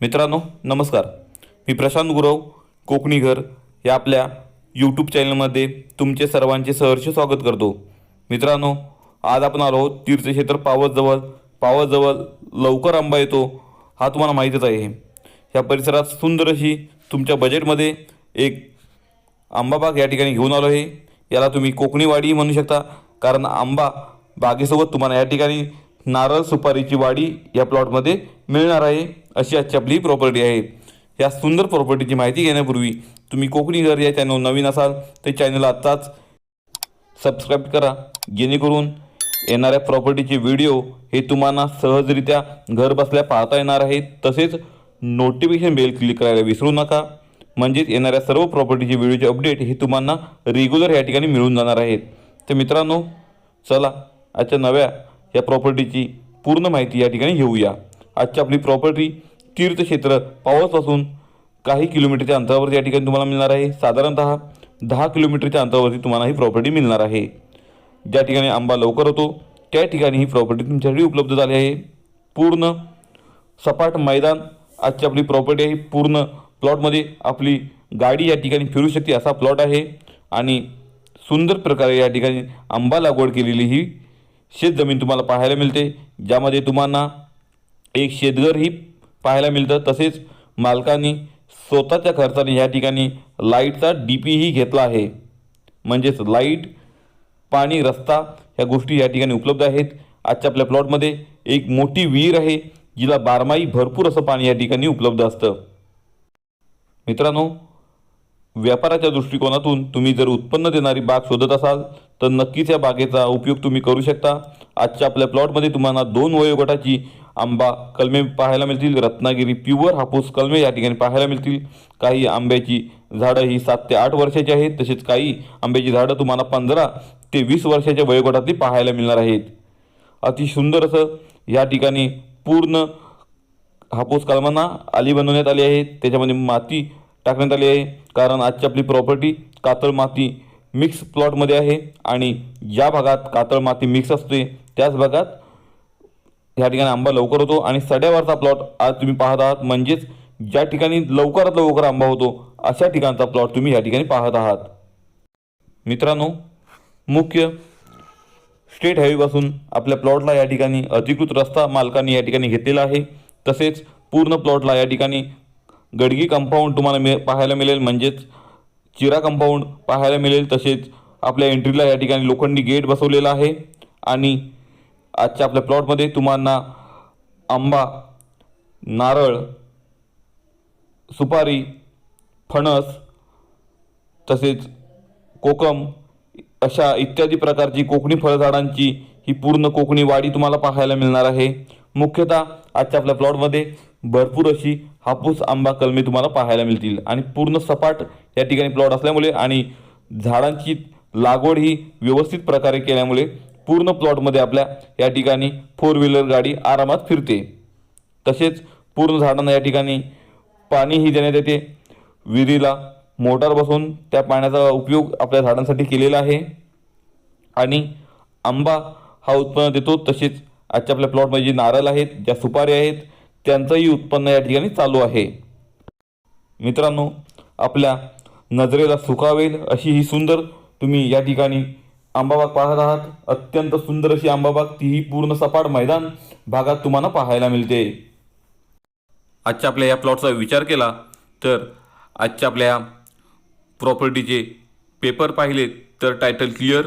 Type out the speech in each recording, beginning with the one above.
मित्रांनो नमस्कार. मी प्रशांत गुरव कोकणी घर या आपल्या यूट्यूब चॅनलमध्ये तुमचे सर्वांचे सहर्ष स्वागत करतो. मित्रांनो आज आपण आलो आहोत तीर्थक्षेत्र पावसजवळ. पावसजवळ लवकर आंबा येतो हा तुम्हाला माहीतच आहे. या परिसरात सुंदर अशी तुमच्या बजेटमध्ये एक आंबाबाग या ठिकाणी घेऊन आलो आहे. याला तुम्ही कोकणी वाडी म्हणू शकता कारण आंबा बागेसोबत तुम्हाला या ठिकाणी नारळ सुपारीची वाडी या प्लॉटमध्ये मिळणार आहे. अशी आजची आपली प्रॉपर्टी आहे. या सुंदर प्रॉपर्टीची माहिती घेण्यापूर्वी तुम्ही कोकणी घर या चॅनल नवीन असाल तर चॅनल आत्ताच सबस्क्राईब करा. जेणेकरून येणाऱ्या प्रॉपर्टीचे व्हिडिओ हे तुम्हाला सहजरित्या घर बसल्या पाहता येणार आहेत. तसेच नोटिफिकेशन बेल क्लिक करायला विसरू नका. म्हणजेच येणाऱ्या सर्व प्रॉपर्टीचे व्हिडिओचे अपडेट हे तुम्हाला रेग्युलर या ठिकाणी मिळून जाणार आहेत. तर मित्रांनो चला आजच्या नव्या या प्रॉपर्टीची पूर्ण माहिती या ठिकाणी घेऊया. आजची आपली प्रॉपर्टी तीर्थक्षेत्र पावसपासून काही किलोमीटरच्या अंतरावरती या ठिकाणी तुम्हाला मिळणार आहे. साधारणतः दहा किलोमीटरच्या अंतरावरती तुम्हाला ही प्रॉपर्टी मिळणार आहे. ज्या ठिकाणी आंबा लवकर होतो त्या ठिकाणी ही प्रॉपर्टी तुमच्यासाठी उपलब्ध झाली आहे. पूर्ण सपाट मैदान आजची आपली प्रॉपर्टी आहे. पूर्ण प्लॉटमध्ये आपली गाडी या ठिकाणी फिरू शकते असा प्लॉट आहे. आणि सुंदर प्रकारे या ठिकाणी आंबा लागवड केलेली ही शेतजमीन तुम्हाला पाहायला मिळते. ज्यामध्ये तुम्हाला एक शेतघरही पाहायला मिळतं. तसेच मालकांनी स्वतःच्या खर्चाने या ठिकाणी लाईटचा डी पीही घेतला आहे. म्हणजेच लाइट पाणी रस्ता ह्या गोष्टी या ठिकाणी उपलब्ध आहेत. आजच्या आपल्या प्लॉटमध्ये एक मोठी विहीर आहे जिला बारमाही भरपूर असं पाणी या ठिकाणी उपलब्ध असतं. मित्रांनो व्यापाराच्या दृष्टिकोनातून तुम्ही जर उत्पन्न देणारी बाग शोधत असाल तर नक्कीच या बागेचा उपयोग तुम्ही करू शकता. आजच्या आपल्या प्लॉटमध्ये तुम्हाला दोन वयोगटाची आंबा कलमे पाहायला मिळतील. रत्नागिरी प्युअर हापूस कलमे या ठिकाणी पाहायला मिळतील. काही आंब्याची झाडं ही सात ते आठ वर्षाची आहेत. तसेच काही आंब्याची झाडं तुम्हाला पंधरा ते वीस वर्षाच्या वयोगटातली पाहायला मिळणार आहेत. अति सुंदर असं या ठिकाणी पूर्ण हापूस कलमांना आली बनवण्यात आली आहे. त्याच्यामध्ये माती टाकण्यात आली आहे. कारण आजची आपली प्रॉपर्टी कातळ माती मिक्स प्लॉटमध्ये आहे. आणि ज्या भागात कातळ माती मिक्स असते त्याच भागात ह्या ठिकाणी आंबा लवकर होतो आणि सड्यावरचा प्लॉट आज तुम्ही पाहत आहात. म्हणजेच ज्या ठिकाणी लवकरात लवकर आंबा होतो अशा ठिकाणचा प्लॉट तुम्ही या ठिकाणी पाहत आहात. मित्रांनो मुख्य स्टेट हायवेपासून आपल्या प्लॉटला या ठिकाणी अधिकृत रस्ता मालकांनी या ठिकाणी घेतलेला आहे. तसेच पूर्ण प्लॉटला या ठिकाणी गडगी कंपाऊंड तुम्हाला मिळ पाहायला मिळेल. म्हणजेच चिरा कंपाऊंड पाहायला मिळेल. तसेच आपल्या एंट्रीला या ठिकाणी लोखंडी गेट बसवलेला आहे. आणि आजच्या आपल्या प्लॉटमध्ये तुम्हाला आंबा नारळ सुपारी फणस तसेच कोकम अशा इत्यादी प्रकारची कोकणी फळझाडांची ही पूर्ण कोकणी वाडी तुम्हाला पाहायला मिळणार आहे. मुख्यतः आजच्या आपल्या प्लॉटमध्ये भरपूर अशी हापूस आंबा कलमे तुम्हाला पाहायला मिळतील. आणि पूर्ण सपाट या ठिकाणी प्लॉट असल्यामुळे आणि झाडांची लागवड ही व्यवस्थित प्रकारे केल्यामुळे पूर्ण प्लॉटमध्ये आपल्या या ठिकाणी फोर व्हीलर गाडी आरामात फिरते. तसेच पूर्ण झाडांना या ठिकाणी पाणीही देण्यात येते. विहिरीला मोटार बसवून त्या पाण्याचा उपयोग आपल्या झाडांसाठी केलेला आहे. आणि आंबा हा उत्पन्न देतो तसेच आजच्या आपल्या प्लॉटमध्ये जे नारळ आहेत ज्या सुपारी आहेत त्यांचंही उत्पन्न या ठिकाणी चालू आहे. मित्रांनो आपल्या नजरेला सुखावेल अशी ही सुंदर तुम्ही या ठिकाणी आंबाबाग पाहत आहात. अत्यंत सुंदर अशी आंबाबाग तीही पूर्ण सपाट मैदान भागात तुम्हाला पाहायला मिळते. आजच्या आपल्या या प्लॉटचा विचार केला तर आजच्या आपल्या प्रॉपर्टीचे पेपर पाहिले तर title clear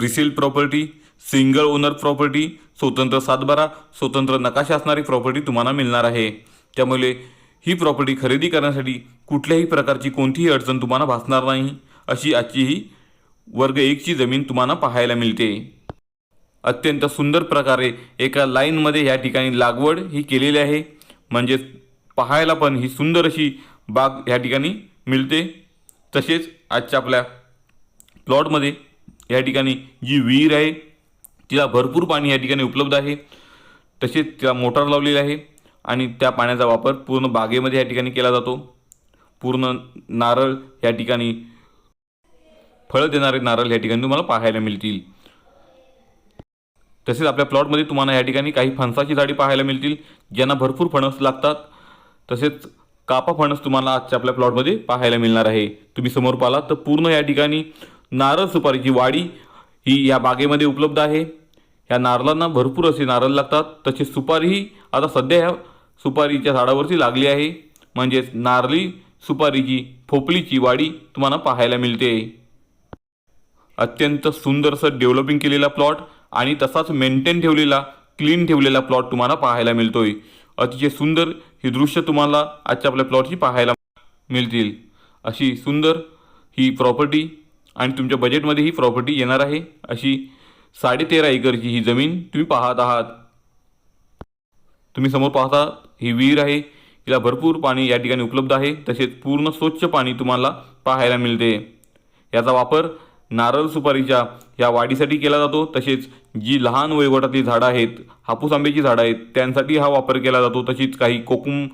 resale property single owner property स्वतंत्र सातबारा स्वतंत्र नकाशा असणारी प्रॉपर्टी तुम्हाला मिळणार आहे. त्यामुळे ही प्रॉपर्टी खरेदी करण्यासाठी कुठल्याही प्रकारची कोणतीही अडचण तुम्हाला भासणार नाही. अशी आजची ही वर्ग एकची जमीन तुम्हाला पाहायला मिळते. अत्यंत सुंदर प्रकारे एका लाईनमध्ये या ठिकाणी लागवड ही केलेली आहे. म्हणजे पाहायला पण ही सुंदर अशी बाग या ठिकाणी मिळते. तसेच आजच्या आपल्या प्लॉटमध्ये या ठिकाणी जी विहीर आहे तिला भरपूर पाणी या ठिकाणी उपलब्ध आहे. तसेच तिला मोटार लावलेली आहे आणि त्या पाण्याचा वापर पूर्ण बागेमध्ये या ठिकाणी केला जातो. पूर्ण नारळ या ठिकाणी फळं देणारे नारळ या ठिकाणी तुम्हाला पाहायला मिळतील. तसेच आपल्या प्लॉटमध्ये तुम्हाला या ठिकाणी काही फणसाची झाडी पाहायला मिळतील ज्यांना भरपूर फणस लागतात. तसेच कापा फणस तुम्हाला आजच्या आपल्या प्लॉटमध्ये पाहायला मिळणार आहे. तुम्ही समोर पाहिला तर पूर्ण या ठिकाणी नारळ सुपारीची वाडी ही या बागेमध्ये उपलब्ध आहे. ह्या नारळांना भरपूर असे नारळ लागतात. तसेच सुपारीही आता सध्या ह्या सुपारीच्या झाडावरती लागली आहे. म्हणजेच नारळी सुपारीची फोपलीची वाडी तुम्हाला पाहायला मिळते. अत्यंत सुंदरसं डेव्हलपिंग केलेला प्लॉट आणि तसाच मेंटेन ठेवलेला क्लीन ठेवलेला प्लॉट तुम्हाला पाहायला मिळतोय. अतिशय सुंदर ही दृश्य तुम्हाला आजच्या आपल्या प्लॉटची पाहायला मिळतील. अशी सुंदर ही प्रॉपर्टी आणि तुमच्या बजेटमध्ये ही प्रॉपर्टी येणार आहे. अशी साडेतेरा एकरची ही जमीन तुम्ही पाहत आहात. तुम्ही समोर पाहता ही विहीर आहे. हिला भरपूर पाणी या ठिकाणी उपलब्ध आहे. तसेच पूर्ण स्वच्छ पाणी तुम्हाला पाहायला मिळते. याचा वापर नारळ सुपारीच्या या वाढीसाठी केला जातो. तसेच जी लहान वयोगटातली झाडं आहेत हापूस आंब्याची झाडं आहेत त्यांसाठी हा वापर केला जातो. तशीच काही कोकुम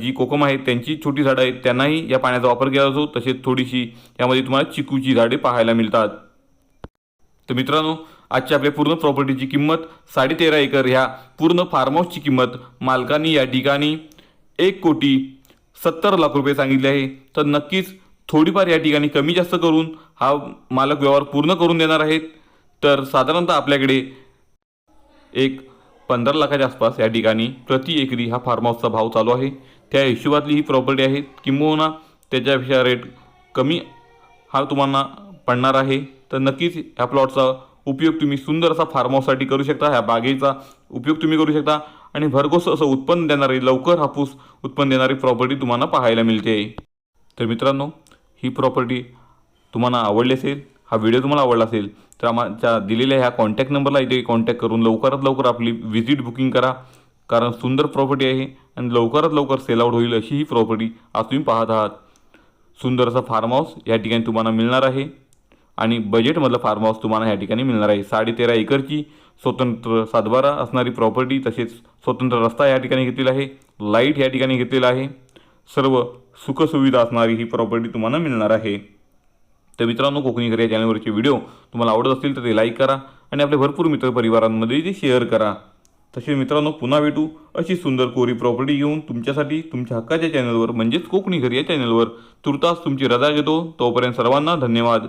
जी कोकम आहेत त्यांची छोटी झाडं आहेत त्यांनाही या पाण्याचा वापर केला जातो. तसेच थोडीशी यामध्ये तुम्हाला चिकूची झाडे पाहायला मिळतात. तर मित्रांनो आजच्या आपल्या पूर्ण प्रॉपर्टीची किंमत साडेतेरा एकर ह्या पूर्ण फार्म हाऊसची किंमत मालकांनी या ठिकाणी एक कोटी सत्तर लाख रुपये सांगितले आहे. तर नक्कीच थोडीफार या ठिकाणी कमी जास्त करून हा मालक व्यवहार पूर्ण करून देणार आहेत. तर साधारणतः आपल्याकडे एक पंधरा लाखाच्या आसपास या ठिकाणी प्रति एकरी हा फार्म हाऊसचा भाव चालू आहे. त्या हिशोबातली ही प्रॉपर्टी आहे. किंबहुना त्याच्यापेक्षा रेट कमी हा तुम्हाला पडणार आहे. तर नक्कीच ह्या प्लॉटचा उपयोग तुम्ही सुंदर असा फार्म हाऊससाठी करू शकता. ह्या बागेचा उपयोग तुम्ही करू शकता. आणि भरघोस असं उत्पन्न देणारी लवकर हापूस उत्पन्न देणारी प्रॉपर्टी तुम्हाला पाहायला मिळते. तर मित्रांनो ही प्रॉपर्टी तुम्हाला आवडली असेल हा व्हिडिओ तुम्हाला आवडला असेल तर आमच्या दिलेल्या ह्या कॉन्टॅक्ट नंबरला इथे कॉन्टॅक्ट करून लवकरात लवकर आपली व्हिजिट बुकिंग करा. कारण सुंदर प्रॉपर्टी आहे आणि लवकरात लवकर सेल आउट होईल अशी ही प्रॉपर्टी आज तुम्ही पाहत आहात. सुंदर असा फार्म हाऊस या ठिकाणी तुम्हाला मिळणार आहे आणि बजेटमधलं फार्म हाऊस तुम्हाला या ठिकाणी मिळणार आहे. साडेतेरा एकरची स्वतंत्र सातबारा असणारी प्रॉपर्टी तसेच स्वतंत्र रस्ता या ठिकाणी घेतलेला आहे. लाइट या ठिकाणी घेतलेला आहे. सर्व सुखसुविधा असणारी ही प्रॉपर्टी तुम्हाला मिळणार आहे. तर मित्रांनो कोकणी घर या चॅनलवरचे व्हिडिओ तुम्हाला आवडत असतील तर ते लाईक करा आणि आपल्या भरपूर मित्रपरिवारांमध्ये ते शेअर करा. तसे मित्रांनो पुन्हा भेटू अशी सुंदर कोरी प्रॉपर्टी घेऊन तुमच्यासाठी तुमच्या हक्काच्या चॅनलवर म्हणजेच कोकणी घर या चॅनलवर तुर्तास तुमची रजा घेतो. तोपर्यंत सर्वांना धन्यवाद.